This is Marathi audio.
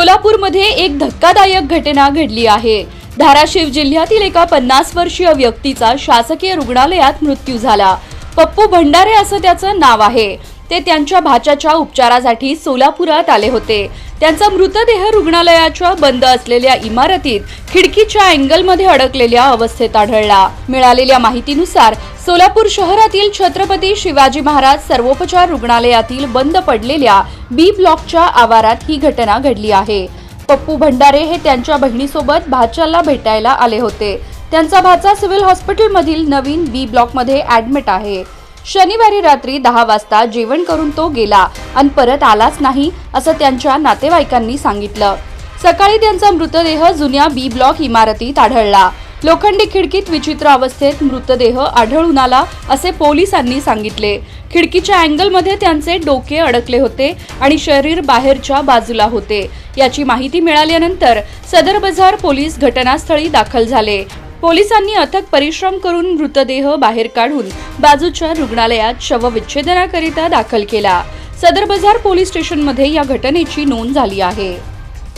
सोलापूरमध्ये एक धक्कादायक घटना घडली आहे. धाराशिव जिल्ह्यातील एका पन्नास वर्षीय व्यक्तीचा शासकीय रुग्णालयात मृत्यू झाला. पप्पू भंडारे असं त्याचं नाव आहे. ते त्यांच्या भाच्याच्या उपचारासाठी सोलापुरात आले होते. त्यांचा मृतदेह रुग्णालयाच्या बंद असलेल्या इमारतीत खिडकीच्या अँगलमध्ये अडकलेल्या अवस्थेत आढळला. मिळालेल्या माहितीनुसार सोलापूर शहरातील छत्रपती शिवाजी महाराज सर्वोपचार रुग्णालयातील बंद पडलेल्या बी ब्लॉकच्या आवारात ही घटना घडली आहे. पप्पू भंडारे हे त्यांच्या बहिणीसोबत भाच्याला भेटायला आले होते. त्यांचा भाचा सिव्हिल हॉस्पिटलमधील नवीन बी ब्लॉकमध्ये ॲडमिट आहे. शनिवारी रात्री दहा वाजता जेवण करून तो गेला आणि परत आलाच नाही असं त्यांच्या नातेवाईकांनी सांगितलं. सकाळी त्यांचा मृतदेह जुन्या बी ब्लॉक इमारतीत आढळला. लोखंडी खिडकीत विचित्र अवस्थेत मृतदेह आढळून आला असे पोलिसांनी सांगितले. खिडकीच्या अँगलमध्ये त्यांचे डोके अडकले होते आणि शरीर बाहेरच्या बाजूला होते. याची माहिती मिळाल्यानंतर सदर बाजार पोलीस घटनास्थळी दाखल झाले. पोलिसांनी अथक परिश्रम करून मृतदेह बाहेर काढून बाजूच्या रुग्णालयात शवविच्छेदनाकरिता दाखल केला. सदर बाजार पोलीस स्टेशनमध्ये या घटनेची नोंद झाली आहे.